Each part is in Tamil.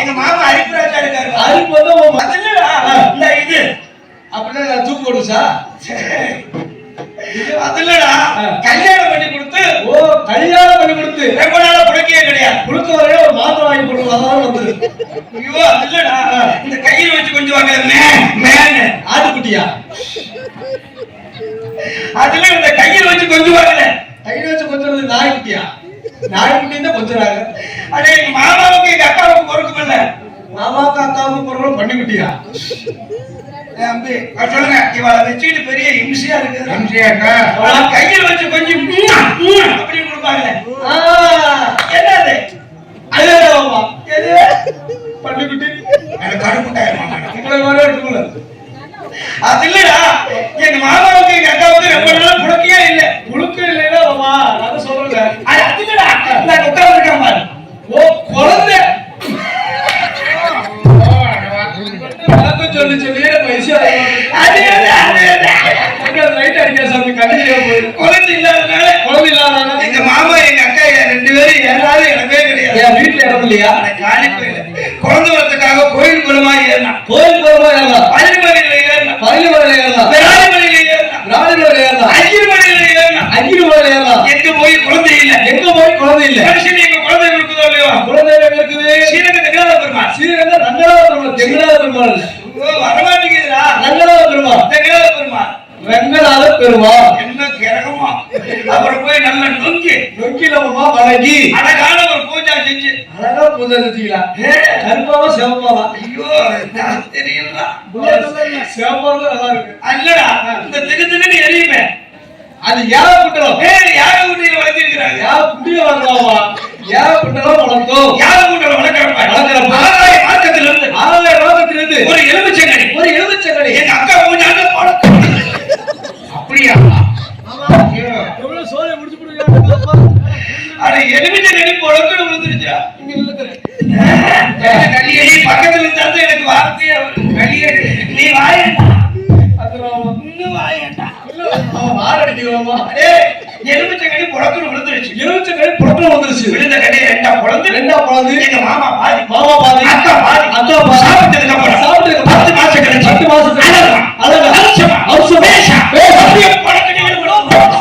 எங்க மாமா அரிப்புராஜா இருக்காரு. அதுக்கு வந்து ம- இந்த இது. அப்படின்னா நான் தூக்கு போடுச்சா அது இல்லடா ஆ. கல்யாணம் பண்ணி கொடுத்து ஓ கல்யாணம் பண்ணி கொடுத்து. ரொம்ப நாளா புடக்கையே கிடையாது. கொடுக்க வரையே ஒரு மாத்திரை வாங்கி அதான் வந்து. ஐயோ அது இல்லடா இந்த கையில வச்சு கொஞ்சம் வாங்க. மே மேனு ஆட்டுக்குட்டியா? அதுல இந்த கையில வச்சு கொஞ்சம் வாங்கல கையில வச்சு கொஞ்சம் நாய்க்குட்டியா? நாய்க்குட்டி தான் கொஞ்சறாங்க அடே எங்க மாமாவுக்கு எங்க அக்காவுக்கு பொறுக்கும் இல்ல மாமாக்கு அக்காவுக்கு பொருளும் பண்ணிக்குட்டியா? தம்பி சொல்லுங்க. இவளை வச்சுக்கிட்டு பெரிய இம்சையா இருக்குது. எம்ஜிஆக்கா அவளை கையில வச்சு கொஞ்சம் அப்படி கொடுப்பாங்களே. என்னது அதே மாமா எது பண்ணிக்குட்டி எனக்கு கடுப்புட்டாய மாமா உங்களை மாதிரி எடுத்துக்கல அது இல்லடா எங்க மாமாவுக்கு எங்க அக்காவுக்கு ரொம்ப நாளா புடக்கையே இல்ல முழுக்க இல்லைன்னா மாமா நான் சொல்றேன் அது அது இல்லடா நான் உட்கார்ந்துருக்கேன் பாரு ஓ குழந்தை அது அது, அது, அது. லைட் அடிக்க சாமி கண்ணிலே போயிடும் குழந்தை இல்லாதனால குழந்தை இல்லாத எங்க மாமா எங்க அக்கா என் ரெண்டு பேரும் யாராவது இடமே கிடையாது. என் வீட்டுல இடம் இல்லையா? போயில குழந்தை வரத்துக்காக கோயில் குளமா ஏறினான் கோயில் போறமா ஏறலாம் ஏறலாம் விராலிமலையில ஏறினான் ராணி மலையில ஏறலாம் அஞ்சு மலையில ஏறினான் அங்கிரி மலையில ஏறலாம் எங்க போய் குழந்தை இல்ல? எங்க போய் குழந்தை இல்ல? குழந்தை இருக்குதோ இல்லையோ? குழந்தை இருக்குது. சீனங்க தெரியாத பெருமாள் ஸ்ரீரங்க ரங்கநாத பெருமாள் தெங்கநாத பெருமாள் வரமாட்டேங்குதுடா. ரங்கநாத பெருமாள் தெரியாத பெருமாள் ரங்கநாத பெருமாள் என்ன கிரகமா? அப்புறம் போய் நல்ல நொங்கி. நொக்கிலமா வணங்கி. அழகான ஒரு பூஜா செஞ்சு. அழகா பூஜை செஞ்சீங்களா கருப்பாவா சிவப்பாவா? ஐயோ நான் தெரியல சிவப்பாவா நல்லா இருக்கு. அல்லடா இந்த திகு திகுன்னு எரியுமே. அது குண்டலம் ஏய் யார ஊட்டியில வளர்த்திருக்கிறாங்க? ஏன் குண்டிய வளர்ந்தாமா ஏன் குண்டலம் வளர்த்தோம். ஊட்டில வளர்க்கிறப்ப வளர்க்கறப்ப. ஆதாய மார்க்கத்துல இருந்து ஆறாயிரம் ரூபாய்க்கு ஒரு எலுமிச்சங்கனி. ஒரு எலுமிச்சங்கடி எங்க அக்கா பூஜாங்க போட அப்படியா? எவ்வளவு சோலை முடிச்சு கொடுங்க அட எலுமிச்சங்கனி பொழக்கணும் விழுந்துருச்சா? இங்க இருக்கிறேன் கலியே நீ பக்கத்துல இருந்தா தான் எனக்கு வார்த்தையே வரும். கலியே நீ வாயேண்டா. அது. இன்னும் வாயேண்டா. அவன் மாடு எலுமிச்சங்கனி பொழக்கணும் விழுந்துருச்சு எலுமிச்சங்கடி புறத்துல வந்துருச்சு விழுந்த கடையை ரெண்டா பிறந்து எங்க மாமா பாதி மாமா பாதி அக்கா பாதி அக்கா பாதி சாப்பிட்டதுக்கு அப்புறம் சாப்பிட்டதுக்கு பத்து மாசம் கழிச்சு பத்து மாசம் கழிச்சு. அழகா. அழகா. அம்சமா. அம்சமா. பேஷா. பேஷா. அப்படியே பொழக்கணும் விழுந்துரும்.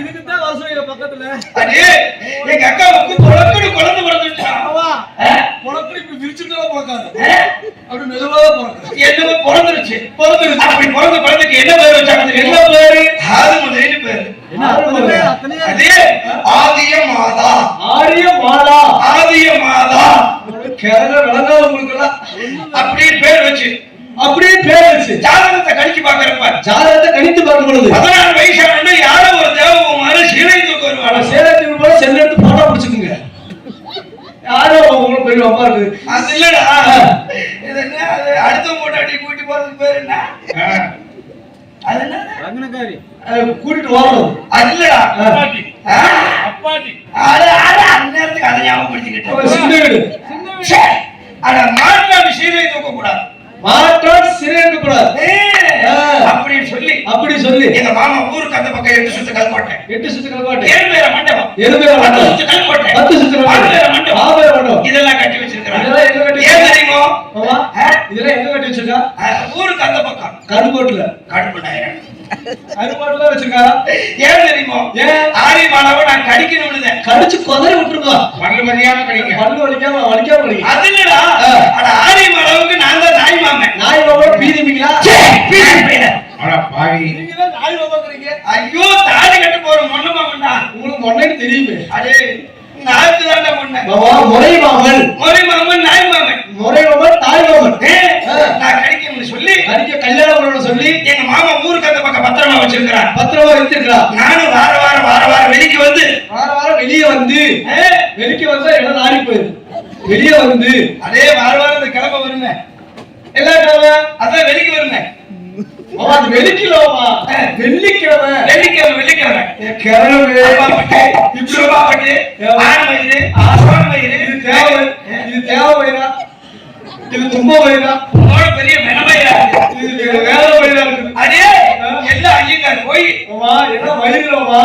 இதுக்கு தான் வசதி பக்கத்துல அடே, எங்க அக்காவுக்கு பொழக்கணும் குழந்தை ஆ? புறப்படி இப்படி விரிச்சுட்டு பிறக்காது? அப்படி மெதுவா பிறக்காது என்னமோ பிறந்துருச்சு பிறந்துருச்சு. அப்படி பிறந்த குழந்தைக்கு என்ன பேர் வச்சாங்க என்ன? பேரு? ஆதிமுதலின்னு பேரு. அதே ஆதிய மாதா ஆரிய மாலா ஆதிய மாதா கிழங்க விளங்காத உங்களுக்கு எல்லாம் அப்படியே பேர் வச்சு. அப்படியே பேர் வச்சு. ஜாதகத்தை கடிச்சு பாக்குறப்ப ஜாதகத்தை கணித்து பார்க்கும் பொழுது. பதினாறு வயசான யாரோ ஒரு தேவகுமாரு சிலை தூக்க ஆனா வருவாங்க சேலத்துக்கு போல செல்ல எடுத்து போட்டோ பிடிச்சுக்குங்க யாரோ உங்களுக்கு பெரிய அம்மா இருக்குது அது இல்லடா இது என்ன அது அடுத்த மூட்டாட்டி கூட்டி போறதுக்கு பேர் என்ன? அது என்ன அதை கூட்டிட்டு இல்லடா அப்பாட்டி. ஆ? அது அது அந்த நேரத்துக்கு அதை ஞாபகப்படுத்திக்கிட்டேன் சின்ன வீடு. ச்சே, அட மாட்டாடி சீலை தூக்க கூடாது மாற்றான் சிறை கூடாது ஆ. அப்படின்னு சொல்லி அப்படி சொல்லி. எங்க மாமா ஊருக்கு அந்த பக்கம் எட்டு சுத்து கல்கோட்டை எட்டு சுத்து கல்பாட்டு ஏழு பேர மண்டபம். எலும்பேர பத்து மண்டபம். சுத்து கல்கோட்டை பத்து சுத்து பேர மண்டபம். இதெல்லாம் கட்டி வச்சிருக்கிறாங்க இதெல்லாம் எங்க கட்டி ஏன் தெரியுமோ? ஆமா ஆ? இதெல்லாம் எங்க கட்டி வச்சிருக்கா? ஆ, ஊருக்கு அந்த பக்கம். கருங்கோட்டுல. கடுப்பு நாயகன் கருங்கோட்டுல வச்சிருக்காரா ஏன் தெரியுமோ? ஏன்? ஆரி மாலாவை நான் கடிக்கணும் விழுந்தேன் கடிச்சு கொதறி விட்டுருக்கா? பல்லு மதியாம கிடைங்க. பல்லு வலிக்காம வலிக்காம வலிக்க அது இல்லடா. ஆரி மாலாவுக்கு நான் தான் தாய் மாமன் நாய் பாபா பீதிமிங்களா ச்சே, பீடி பையல. அட பாவி நீங்க பாபாக்குறீங்க ஐயோ தாலி கட்ட போற மொன்ன மாமன் தான் உங்களுக்கு முன்னாடி தெரியுமே. அடே நாத்து தாண்டா முன்ன பாபா முறை மாமன் மொழி மாமன் நாய் மாமன் முறை மாமன் தாய் மாமன். நான் கடிக்கணும்னு சொல்லி அடிக்க கல்யாணம் சொல்லி. எங்க மாமா ஊருக்கு அந்த பக்கம் பத்திரமா வச்சிருக்கிறான் பத்திரமா எடுத்துருக்கா நானும் வார வாரம் வார வாரம் வெளிக்கு வந்து வார வாரம் வெளியே வந்து வெளிக்கு வந்தா இடம் நாடி போயிரு வெளியே வந்து. அதே வார வாரம் இந்த கிளம்ப வருமே. எல்லா கிழமை? அதான் வெளிக்கு அவன் அது வெள்ளிக்கிழமை. வெள்ளிக்கிழமை வெள்ளிக்கிழமை. வெள்ளிக்கிழமை கிழமை. இப்படிப்பாப்பட்டு, ஆண்மயிறு, ஆசோன்மயிறு, இது தேவை இது தேவை வயிறா. இது தும்ப வயிறா. உன்னோட பெரிய இருக்கு. இது வேற வயிறா இருக்குது அதே எல்லா ஐயங்கார் போய். என்ன வயிறுமா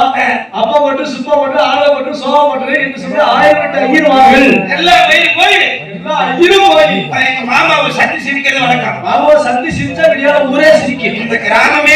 அப்பா மட்டும் சுப்பா மட்டும் ஆளை மட்டும் சோகம் மாவட்டத்தில் என்று சொல்லி ஆயிரம் எட்டு ஐயர்வார்கள் எல்லாம் எல்லாம் போய் எங்க மாமாவை சத்தி சிரிக்கிறது வழக்கம் மாமாவை சந்தி சிரிச்சா விடியாத ஊரே சிரிக்கும் இந்த கிராமமே